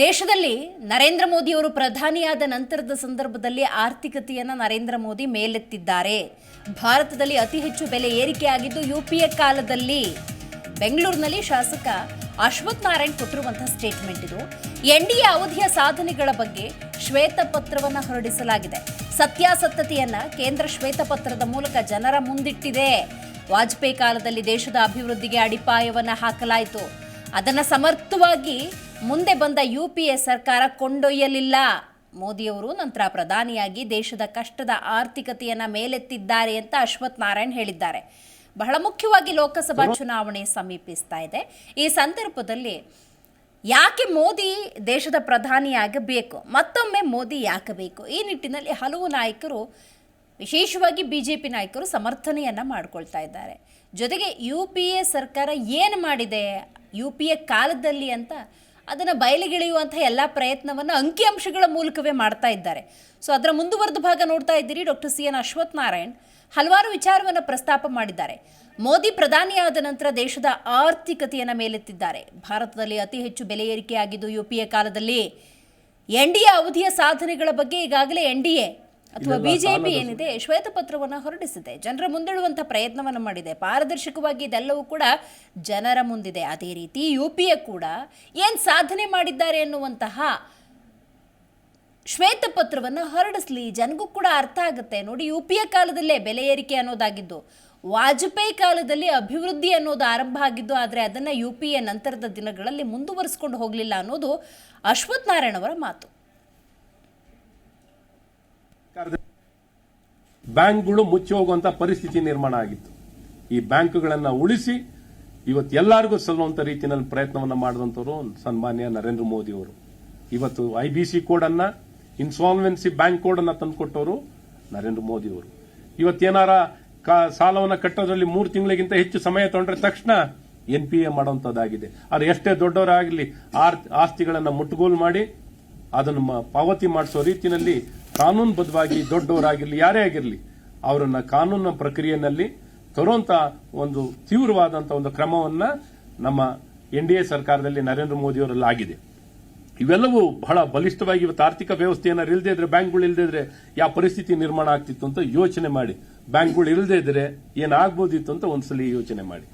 ದೇಶದಲ್ಲಿ ನರೇಂದ್ರ ಮೋದಿಯವರು ಪ್ರಧಾನಿಯಾದ ನಂತರದ ಸಂದರ್ಭದಲ್ಲಿ ಆರ್ಥಿಕತೆಯನ್ನು ನರೇಂದ್ರ ಮೋದಿ ಮೇಲೆತ್ತಿದ್ದಾರೆ. ಭಾರತದಲ್ಲಿ ಅತಿ ಹೆಚ್ಚು ಬೆಲೆ ಏರಿಕೆಯಾಗಿದ್ದು ಯುಪಿಎ ಕಾಲದಲ್ಲಿ ಬೆಂಗಳೂರಿನಲ್ಲಿ ಶಾಸಕ ಅಶ್ವಥ್ ನಾರಾಯಣ್ ಕೊಟ್ಟಿರುವಂತಹ ಸ್ಟೇಟ್ಮೆಂಟ್ ಇದು. ಎ ಅವಧಿಯ ಸಾಧನೆಗಳ ಬಗ್ಗೆ ಶ್ವೇತಪತ್ರವನ್ನು ಹೊರಡಿಸಲಾಗಿದೆ. ಸತ್ಯಾಸತ್ಯತೆಯನ್ನ ಕೇಂದ್ರ ಶ್ವೇತಪತ್ರದ ಮೂಲಕ ಜನರ ಮುಂದಿಟ್ಟಿದೆ. ವಾಜಪೇಯಿ ಕಾಲದಲ್ಲಿ ದೇಶದ ಅಭಿವೃದ್ಧಿಗೆ ಅಡಿಪಾಯವನ್ನು ಹಾಕಲಾಯಿತು. ಅದನ್ನು ಸಮರ್ಥವಾಗಿ ಮುಂದೆ ಬಂದ ಯು ಪಿ ಎ ಸರ್ಕಾರ ಕೊಂಡೊಯ್ಯಲಿಲ್ಲ. ಮೋದಿಯವರು ನಂತರ ಪ್ರಧಾನಿಯಾಗಿ ದೇಶದ ಕಷ್ಟದ ಆರ್ಥಿಕತೆಯನ್ನು ಮೇಲೆತ್ತಿದ್ದಾರೆ ಅಂತ ಅಶ್ವಥ್ ನಾರಾಯಣ್ ಹೇಳಿದ್ದಾರೆ. ಬಹಳ ಮುಖ್ಯವಾಗಿ ಲೋಕಸಭಾ ಚುನಾವಣೆ ಸಮೀಪಿಸ್ತಾ ಇದೆ. ಈ ಸಂದರ್ಭದಲ್ಲಿ ಯಾಕೆ ಮೋದಿ ದೇಶದ ಪ್ರಧಾನಿಯಾಗಬೇಕು ಮತ್ತೊಮ್ಮೆ ಮೋದಿ ಯಾಕೆ ಬೇಕು ಈ ನಿಟ್ಟಿನಲ್ಲಿ ಹಲವು ನಾಯಕರು, ವಿಶೇಷವಾಗಿ ಬಿ ಜೆ ಪಿ ನಾಯಕರು ಸಮರ್ಥನೆಯನ್ನು ಮಾಡಿಕೊಳ್ತಾ ಇದ್ದಾರೆ. ಜೊತೆಗೆ ಯು ಪಿ ಎ ಸರ್ಕಾರ ಏನು ಮಾಡಿದೆ? ಯು ಪಿ ಎ ಕಾಲದಲ್ಲಿ ಅಂತ ಅದನ್ನು ಬಯಲಿಗೆಳೆಯುವಂಥ ಎಲ್ಲ ಪ್ರಯತ್ನವನ್ನು ಅಂಕಿಅಂಶಗಳ ಮೂಲಕವೇ ಮಾಡ್ತಾ ಇದ್ದಾರೆ. ಸೊ ಅದರ ಮುಂದುವರೆದ ಭಾಗ ನೋಡ್ತಾ ಇದ್ದೀರಿ. Doctor C N Ashwath Narayan ಹಲವಾರು ವಿಚಾರವನ್ನು ಪ್ರಸ್ತಾಪ ಮಾಡಿದ್ದಾರೆ. ಮೋದಿ ಪ್ರಧಾನಿಯಾದ ನಂತರ ದೇಶದ ಆರ್ಥಿಕತೆಯನ್ನು ಮೇಲೆತ್ತಿದ್ದಾರೆ. ಭಾರತದಲ್ಲಿ ಅತಿ ಹೆಚ್ಚು ಬೆಲೆ ಏರಿಕೆಯಾಗಿದ್ದು ಯು ಪಿ ಎ ಕಾಲದಲ್ಲಿ ಎನ್ ಡಿ ಎ ಅವಧಿಯ ಸಾಧನೆಗಳ ಬಗ್ಗೆ ಈಗಾಗಲೇ ಎನ್ ಡಿ ಎ ಅಥವಾ ಬಿಜೆಪಿ ಏನಿದೆ ಶ್ವೇತಪತ್ರವನ್ನು ಹೊರಡಿಸಿದೆ. ಜನರ ಮುಂದಿಡುವಂತಹ ಪ್ರಯತ್ನವನ್ನು ಮಾಡಿದೆ. ಪಾರದರ್ಶಕವಾಗಿ ಇದೆಲ್ಲವೂ ಕೂಡ ಜನರ ಮುಂದಿದೆ. ಅದೇ ರೀತಿ ಯು ಪಿ ಎ ಕೂಡ ಏನು ಸಾಧನೆ ಮಾಡಿದ್ದಾರೆ ಎನ್ನುವಂತಹ ಶ್ವೇತಪತ್ರವನ್ನು ಹೊರಡಿಸ್ಲಿ. ಜನಗೂ ಕೂಡ ಅರ್ಥ ಆಗುತ್ತೆ. ನೋಡಿ ಯು ಪಿ ಎ ಕಾಲದಲ್ಲೇ ಬೆಲೆ ಏರಿಕೆ ಅನ್ನೋದಾಗಿದ್ದು ವಾಜಪೇಯಿ ಕಾಲದಲ್ಲಿ ಅಭಿವೃದ್ಧಿ ಅನ್ನೋದು ಆರಂಭ ಆಗಿದ್ದು ಆದರೆ ಅದನ್ನು ಯು ಪಿ ಎ ನಂತರದ ದಿನಗಳಲ್ಲಿ ಮುಂದುವರಿಸ್ಕೊಂಡು ಹೋಗಲಿಲ್ಲ ಅನ್ನೋದು ಅಶ್ವಥ್ ನಾರಾಯಣ್ ಅವರ ಮಾತು. ಬ್ಯಾಂಕ್ಗಳು ಮುಚ್ಚಿ ಹೋಗುವಂತ ಪರಿಸ್ಥಿತಿ ನಿರ್ಮಾಣ ಆಗಿತ್ತು. ಈ ಬ್ಯಾಂಕ್ಗಳನ್ನ ಉಳಿಸಿ ಇವತ್ತು ಎಲ್ಲರಿಗೂ ಸಲ್ಲುವಂತ ರೀತಿಯಲ್ಲಿ ಪ್ರಯತ್ನವನ್ನು ಮಾಡಿದಂತವರು ಸನ್ಮಾನ್ಯ ನರೇಂದ್ರ ಮೋದಿ ಅವರು. ಇವತ್ತು ಐ ಬಿ ಸಿ ಕೋಡ್ ಅನ್ನ ಇನ್ಸಾಲ್ವೆನ್ಸಿ ಬ್ಯಾಂಕ್ ಕೋಡ್ ಅನ್ನ ತಂದುಕೊಟ್ಟವರು ನರೇಂದ್ರ ಮೋದಿ ಅವರು. ಇವತ್ತೇನಾರ ಸಾಲವನ್ನು ಕಟ್ಟೋದ್ರಲ್ಲಿ ಮೂರು ತಿಂಗಳಿಗಿಂತ ಹೆಚ್ಚು ಸಮಯ ತಗೊಂಡ್ರೆ ತಕ್ಷಣ ಎನ್ ಪಿ ಎ ಮಾಡುವಂತದ್ದಾಗಿದೆ ಅದು ಎಷ್ಟೇ ದೊಡ್ಡವರಾಗಲಿ ಆಸ್ತಿಗಳನ್ನು ಮುಟ್ಟುಗೋಲು ಮಾಡಿ ಅದನ್ನು ಪಾವತಿ ಮಾಡಿಸೋ ರೀತಿಯಲ್ಲಿ ಕಾನೂನುಬದ್ಧವಾಗಿ ದೊಡ್ಡವರಾಗಿರಲಿ, ಯಾರೇ ಆಗಿರಲಿ, ಅವರನ್ನ ಕಾನೂನಿನ ಪ್ರಕ್ರಿಯೆಯಲ್ಲಿ ತರುವಂತ ಒಂದು ತೀವ್ರವಾದಂತಹ ಒಂದು ಕ್ರಮವನ್ನ ನಮ್ಮ ಎನ್ ಡಿ ಎ ಸರ್ಕಾರದಲ್ಲಿ ನರೇಂದ್ರ ಮೋದಿ ಅವರಲ್ಲಿ ಆಗಿದೆ. ಇವೆಲ್ಲವೂ ಬಹಳ ಬಲಿಷ್ಠವಾಗಿ ಇವತ್ತು ಆರ್ಥಿಕ ವ್ಯವಸ್ಥೆಯನ್ನ ಇಲ್ಲದೆ ಇದ್ರೆ ಬ್ಯಾಂಕ್ಗಳು ಇಲ್ಲದೆ ಇದ್ರೆ ಯಾವ ಪರಿಸ್ಥಿತಿ ನಿರ್ಮಾಣ ಆಗ್ತಿತ್ತು ಅಂತ ಯೋಚನೆ ಮಾಡಿ. ಬ್ಯಾಂಕ್ಗಳು ಇಲ್ಲದೇ ಇದ್ರೆ ಏನಾಗ್ಬೋದಿತ್ತು ಅಂತ ಒಂದ್ಸಲಿ ಯೋಚನೆ ಮಾಡಿ.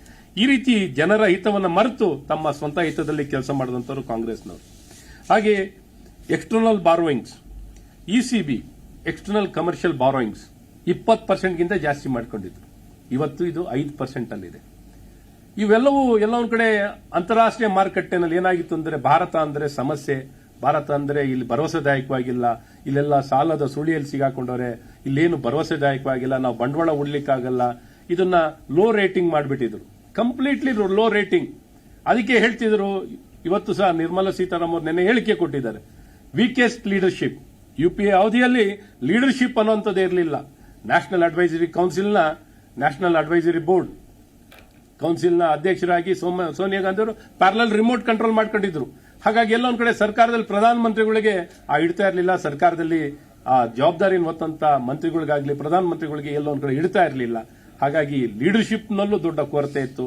ಈ ರೀತಿ ಜನರ ಹಿತವನ್ನು ಮರೆತು ತಮ್ಮ ಸ್ವಂತ ಹಿತದಲ್ಲಿ ಕೆಲಸ ಮಾಡಿದಂಥವ್ರು ಕಾಂಗ್ರೆಸ್ನವರು. ಹಾಗೆ external borrowings ECB external commercial borrowings ಇಪ್ಪತ್ತು ಪರ್ಸೆಂಟ್ಗಿಂತ ಜಾಸ್ತಿ ಮಾಡ್ಕೊಂಡಿದ್ರು. ಇವತ್ತು ಇದು ಐದು ಪರ್ಸೆಂಟ್ ಅಲ್ಲಿದೆ ಇವೆಲ್ಲವೂ ಎಲ್ಲ ಒಂದು ಕಡೆ ಅಂತಾರಾಷ್ಟ್ರೀಯ ಮಾರುಕಟ್ಟೆನಲ್ಲಿ ಏನಾಗಿತ್ತು ಅಂದರೆ ಭಾರತ ಅಂದರೆ ಸಮಸ್ಯೆ. ಭಾರತ ಅಂದರೆ ಇಲ್ಲಿ ಭರವಸೆದಾಯಕವಾಗಿಲ್ಲ. ಇಲ್ಲೆಲ್ಲ ಸಾಲದ ಸುಳಿಯಲ್ಲಿ ಸಿಗಾಕೊಂಡವ್ರೆ. ಇಲ್ಲೇನು ಭರವಸೆದಾಯಕವಾಗಿಲ್ಲ. ನಾವು ಬಂಡವಾಳ ಉಡ್ಲಿಕ್ಕಾಗಲ್ಲ ಇದನ್ನ ಲೋ ರೇಟಿಂಗ್ ಮಾಡಿಬಿಟ್ಟಿದ್ರು. ಕಂಪ್ಲೀಟ್ಲಿ ಲೋ ರೇಟಿಂಗ್ ಅದಕ್ಕೆ ಹೇಳ್ತಿದ್ರು, ಇವತ್ತು ಸಹ ನಿರ್ಮಲಾ ಸೀತಾರಾಮನ್ ಅವರು ನಿನ್ನೆ ಹೇಳಿಕೆ ಕೊಟ್ಟಿದ್ದಾರೆ. Weakest leadership U P A ಅವಧಿಯಲ್ಲಿ ಲೀಡರ್ಶಿಪ್ ಅನ್ನುವಂಥದ್ದು ಇರಲಿಲ್ಲ. ನ್ಯಾಷನಲ್ ಅಡ್ವೈಸರಿ ಕೌನ್ಸಿಲ್ನ ನ್ಯಾಷನಲ್ ಅಡ್ವೈಸರಿ ಬೋರ್ಡ್ ಕೌನ್ಸಿಲ್ನ ಅಧ್ಯಕ್ಷರಾಗಿ ಸೋಮ, ಸೋನಿಯಾ ಗಾಂಧಿ ಅವರು ಪ್ಯಾರಲಲ್ ರಿಮೋಟ್ ಕಂಟ್ರೋಲ್ ಮಾಡ್ಕೊಂಡಿದ್ರು. ಹಾಗಾಗಿ ಎಲ್ಲ ಒಂದ್ ಕಡೆ ಸರ್ಕಾರದಲ್ಲಿ ಪ್ರಧಾನಮಂತ್ರಿಗಳಿಗೆ, ಆ ಇಡ್ತಾ ಇರಲಿಲ್ಲ. ಸರ್ಕಾರದಲ್ಲಿ ಆ ಜವಾಬ್ದಾರಿ ಹೊತ್ತಂತ ಮಂತ್ರಿಗಳಿಗಾಗಲಿ, ಪ್ರಧಾನಮಂತ್ರಿಗಳಿಗೆ ಎಲ್ಲ ಒಂದ್ ಕಡೆ ಇಡ್ತಾ ಇರಲಿಲ್ಲ. ಹಾಗಾಗಿ ಲೀಡರ್ಶಿಪ್ನಲ್ಲೂ ದೊಡ್ಡ ಕೊರತೆ ಇತ್ತು.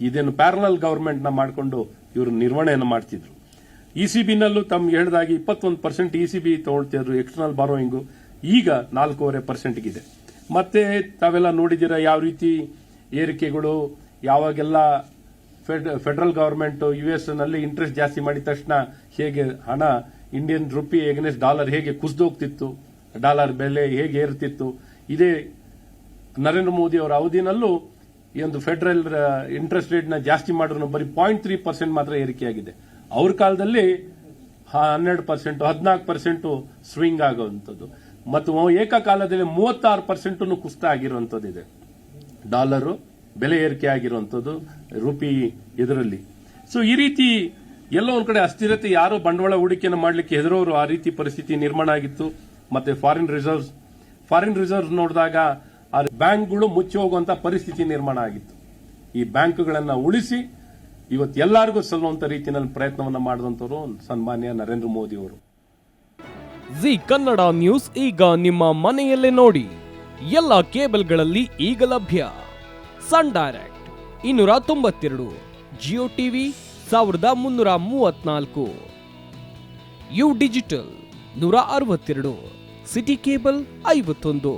ಇದೇನು ಪ್ಯಾರಲಲ್ ಗವರ್ಮೆಂಟ್ನ ಮಾಡಿಕೊಂಡು ಇವರು ನಿರ್ವಹಣೆಯನ್ನು ಮಾಡ್ತಿದ್ರು. ಇಸಿಬಿನಲ್ಲೂ ತಮ್ಗೆ ಹೇಳಿದಾಗಿ ಇಪ್ಪತ್ತೊಂದು ಪರ್ಸೆಂಟ್ ಇಸಿಬಿ ತಗೊಳ್ತಿದ್ರು ಎಕ್ಸ್ಟರ್ನಲ್ ಬಾರೋಯಿಂಗು ಈಗ ನಾಲ್ಕೂವರೆ ಪರ್ಸೆಂಟ್ಗಿದೆ ಮತ್ತೆ ತಾವೆಲ್ಲ ನೋಡಿದ್ದೀರಾ ಯಾವ ರೀತಿ ಏರಿಕೆಗಳು? ಯಾವಾಗೆಲ್ಲ ಫೆಡ್- ಫೆಡರಲ್ ಗವರ್ಮೆಂಟ್ ಯು ಎಸ್ನಲ್ಲಿ ಇಂಟ್ರೆಸ್ಟ್ ಜಾಸ್ತಿ ಮಾಡಿದ ತಕ್ಷಣ ಹೇಗೆ ಹಣ ಇಂಡಿಯನ್ ರುಪಿ ಎಗನೆಸ್ಟ್ ಡಾಲರ್ ಹೇಗೆ ಕುಸಿದೋಗ್ತಿತ್ತು? ಡಾಲರ್ ಬೆಲೆ ಹೇಗೆ ಏರ್ತಿತ್ತು ಇದೇ ನರೇಂದ್ರ ಮೋದಿ ಅವರ ಅವಧಿನಲ್ಲೂ ಈ ಒಂದು ಫೆಡರಲ್ ಇಂಟ್ರೆಸ್ಟ್ ರೇಟ್ನ ಜಾಸ್ತಿ ಮಾಡಿದ್ರು, ಬರೀ ಪಾಯಿಂಟ್ ತ್ರೀ ಪರ್ಸೆಂಟ್ ಮಾತ್ರ ಏರಿಕೆಯಾಗಿದೆ. ಅವ್ರ ಕಾಲದಲ್ಲಿ ಹನ್ನೆರಡು ಪರ್ಸೆಂಟ್, ಹದಿನಾಲ್ಕು ಪರ್ಸೆಂಟ್ ಸ್ವಿಂಗ್ ಆಗುವಂಥದ್ದು. ಮತ್ತು ಏಕಕಾಲದಲ್ಲಿ ಮೂವತ್ತಾರು ಪರ್ಸೆಂಟ್ ಕುಸಿತ ಆಗಿರುವಂಥದ್ದು ಇದೆ ಡಾಲರು ಬೆಲೆ ಏರಿಕೆ ಆಗಿರುವಂಥದ್ದು ರೂಪಿ ಇದರಲ್ಲಿ. ಸೊ ಈ ರೀತಿ ಎಲ್ಲೋ ಒಂದು ಕಡೆ ಅಸ್ಥಿರತೆ, ಯಾರು ಬಂಡವಾಳ ಹೂಡಿಕೆಯನ್ನು ಮಾಡಲಿಕ್ಕೆ ಹೆದರೋರು ಆ ರೀತಿ ಪರಿಸ್ಥಿತಿ ನಿರ್ಮಾಣ ಆಗಿತ್ತು. ಮತ್ತೆ ಫಾರಿನ್ ರಿಸರ್ವ್ಸ್ ಫಾರಿನ್ ರಿಸರ್ವ್ಸ್ ನೋಡಿದಾಗ ಆ ಬ್ಯಾಂಕ್ಗಳು ಮುಚ್ಚಿ ಹೋಗುವಂತ ಪರಿಸ್ಥಿತಿ ನಿರ್ಮಾಣ ಆಗಿತ್ತು. ಈ ಬ್ಯಾಂಕ್ಗಳನ್ನು ಉಳಿಸಿ ಇವತ್ತು ಎಲ್ಲರಿಗೂ ಸಲ್ಲುವಂತ ರೀತಿಯಲ್ಲಿ ಪ್ರಯತ್ನವನ್ನು ಮಾಡಿದಂತವರು ಸನ್ಮಾನ್ಯ ನರೇಂದ್ರ ಮೋದಿ ಅವರು. ಜಿ ಕನ್ನಡ ನ್ಯೂಸ್ ಈಗ ನಿಮ್ಮ ಮನೆಯಲ್ಲೇ ನೋಡಿ. ಎಲ್ಲ ಕೇಬಲ್ಗಳಲ್ಲಿ ಈಗ ಲಭ್ಯ. ಸನ್ ಡೈರೆಕ್ಟ್ ಇನ್ನೂರ ತೊಂಬತ್ತೆರಡು, ಜಿಯೋ ಟಿವಿ ಸಾವಿರದ ಮುನ್ನೂರ ಮೂವತ್ನಾಲ್ಕು. ಯು ಡಿಜಿಟಲ್ ನೂರ ಅರವತ್ತೆರಡು, ಸಿಟಿ ಕೇಬಲ್ ಐವತ್ತೊಂದು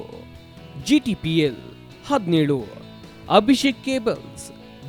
ಜಿ ಟಿ ಪಿ ಎಲ್ ಹದಿನೇಳು, ಅಭಿಷೇಕ್ ಕೇಬಲ್ಸ್